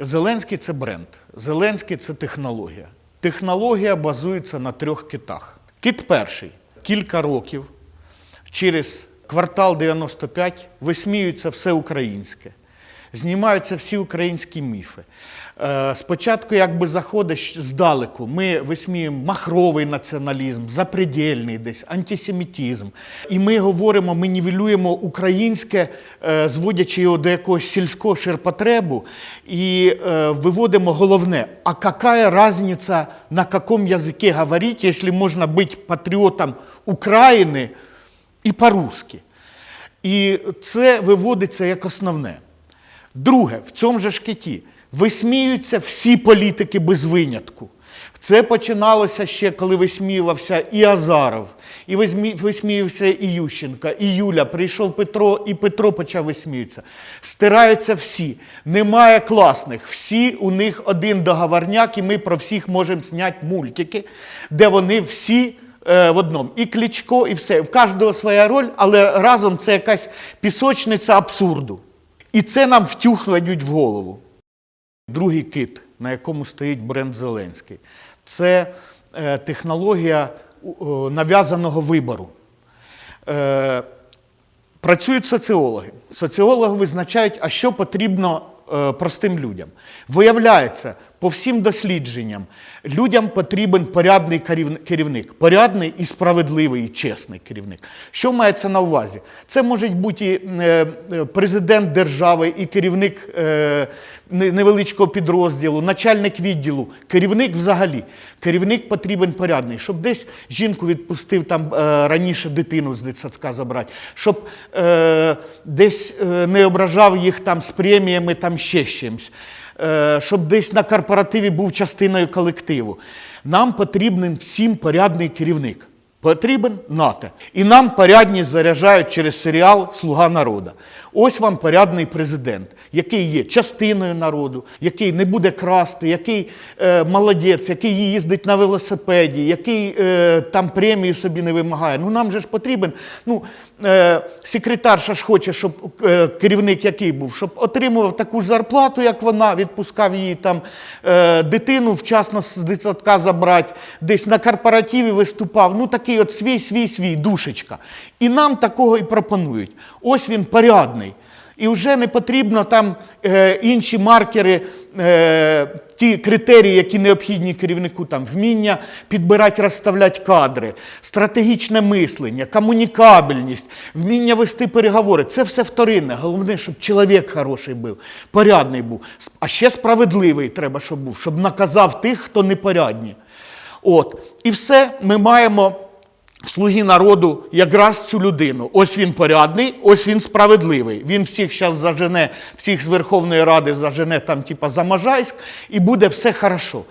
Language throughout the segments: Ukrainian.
Зеленський це бренд, Зеленський це технологія. Технологія базується на трьох китах. Кит перший кілька років через квартал 95 висміюється все українське, знімаються всі українські міфи. Е, Спочатку, якби заходиш здалеку, ми висміюємо махровий націоналізм, запредельний десь, антисемітизм. І ми говоримо, ми нівелюємо українське, е, зводячи його до якогось сільського ширпотребу, і е, виводимо головне, а яка різниця, на якому язикі говорити, якщо можна бути патріотом України і по-русски. І це виводиться як основне. Друге, в цьому же ж киті висміюються всі політики без винятку. Це починалося ще, коли висміювався і Азаров, і висмі- висміювався і Ющенка, і Юля. Прийшов Петро, і Петро почав висміюватися. Стираються всі. Немає класних. Всі у них один договорняк, і ми про всіх можемо зняти мультики, де вони всі е, в одному. І Кличко, і все. В кожного своя роль, але разом це якась пісочниця абсурду. І це нам втюхнуть в голову. Другий кит, на якому стоїть бренд Зеленський, це е, технологія нав'язаного вибору. Е, працюють соціологи. Соціологи визначають, а що потрібно е, простим людям. Виявляється, по всім дослідженням, людям потрібен порядний керівник, порядний і справедливий, і чесний керівник. Що мається на увазі? Це може бути і е, е, президент держави, і керівник е, невеличкого підрозділу, начальник відділу, керівник взагалі. Керівник потрібен порядний, щоб десь жінку відпустив там раніше дитину з дитсадка забрати, щоб десь не ображав їх там з преміями, там ще з чимось, щоб десь на корпоративі був частиною колективу. Нам потрібен всім порядний керівник. Потрібен НАТО. І нам порядність заряджають через серіал Слуга народу. Ось вам порядний президент, який є частиною народу, який не буде красти, який е, молодець, який їздить на велосипеді, який е, там премію собі не вимагає. Ну нам же ж потрібен. Ну, е, секретарша ж хоче, щоб е, керівник який був, щоб отримував таку ж зарплату, як вона, відпускав її там е, дитину вчасно з дитсадка забрати, десь на корпоративі виступав. Ну такий от свій, свій, свій, душечка. І нам такого і пропонують. Ось він порядний. І вже не потрібно там е, інші маркери, е, ті критерії, які необхідні керівнику, там вміння підбирати, розставляти кадри, стратегічне мислення, комунікабельність, вміння вести переговори. Це все вторинне. Головне, щоб чоловік хороший був, порядний був. А ще справедливий треба, щоб був, щоб наказав тих, хто непорядні. От. І все ми маємо слуги народу якраз цю людину. Ось він порядний, ось він справедливий. Він всіх зараз зажене, всіх з Верховної Ради зажене там, типа за Можайськ, і буде все хорошо.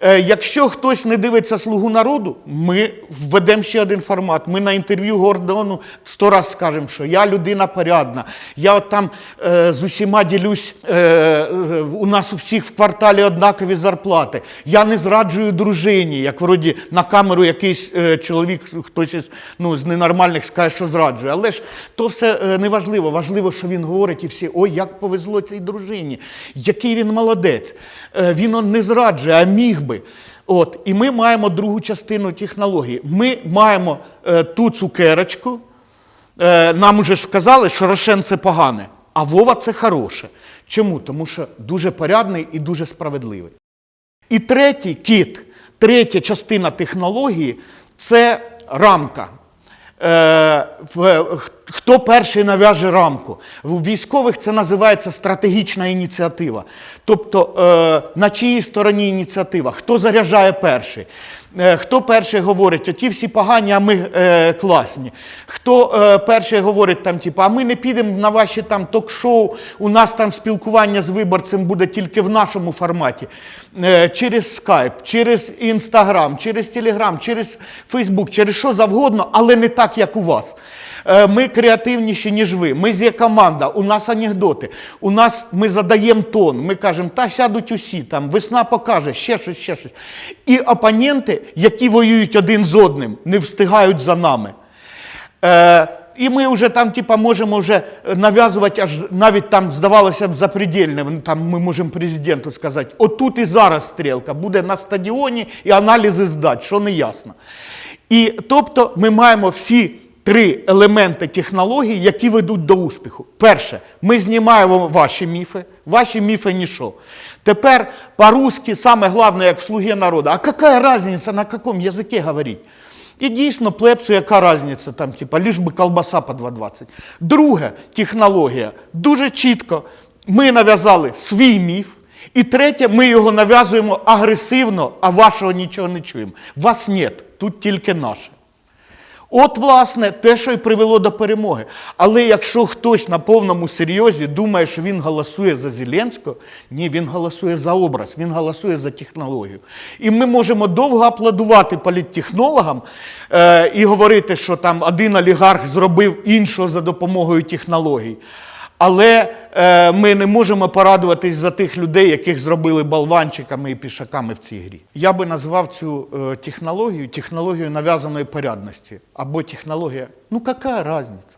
Е, Якщо хтось не дивиться слугу народу, ми введемо ще один формат. Ми на інтерв'ю Гордону сто раз скажемо, що я людина порядна. Я от там е, з усіма ділюсь, е, у нас у всіх в кварталі однакові зарплати. Я не зраджую дружині, як вроді на камеру якийсь е, чоловік, хтось із ну, з ненормальних скаже, що зраджує. Але ж то все е, не важливо. Важливо, що він говорить, і всі, ой, як повезло цій дружині, який він молодець. Е, він не зраджує, а міг би. От, і ми маємо другу частину технології. Ми маємо е, ту цукерочку. Е, нам уже сказали, що Рошен це погане, а Вова це хороше. Чому? Тому що дуже порядний і дуже справедливий. І третій кіт, третя частина технології це рамка. Е, в- хто перший нав'яже рамку? В військових це називається стратегічна ініціатива. Тобто, е, на чиїй стороні ініціатива? Хто заряджає перший? Е, Хто перший говорить, оті всі погані, а ми е, класні. Хто е, перший говорить, там, типу, а ми не підемо на ваші там ток-шоу, у нас там спілкування з виборцем буде тільки в нашому форматі. Е, через скайп, через інстаграм, через телеграм, через Фейсбук, через що завгодно, але не так, як у вас. Е, Ми креативніші, ніж ви. Ми є команда, у нас анекдоти. У нас ми задаємо тон. Ми кажемо, та сядуть усі, там весна покаже, ще щось, ще щось. І опоненти, які воюють один з одним, не встигають за нами. Е, І ми вже там, типа, можемо вже нав'язувати, аж навіть там здавалося б запредельне. Там ми можемо президенту сказати, отут і зараз стрілка буде на стадіоні і аналізи здати, що не ясно. І тобто ми маємо всі три елементи технологій, які ведуть до успіху. Перше, ми знімаємо ваші міфи, ваші міфи ніщо. Тепер по-русски саме головне, як в слуги народу. А яка різниця, на якому язикі говорити? І дійсно, плепсу, яка різниця, там, типа, лиш би колбаса по 2,20. Друге, технологія. Дуже чітко ми нав'язали свій міф. І третє, ми його нав'язуємо агресивно, а вашого нічого не чуємо. Вас нет, тут тільки наше. От, власне, те, що й привело до перемоги. Але якщо хтось на повному серйозі думає, що він голосує за Зеленського, ні, він голосує за образ, він голосує за технологію. І ми можемо довго аплодувати політтехнологам е, і говорити, що там один олігарх зробив іншого за допомогою технологій. Але е, ми не можемо порадуватись за тих людей, яких зробили болванчиками і пішаками в цій грі. Я би назвав цю е, технологію технологією нав'язаної порядності або технологія. Ну, яка різниця?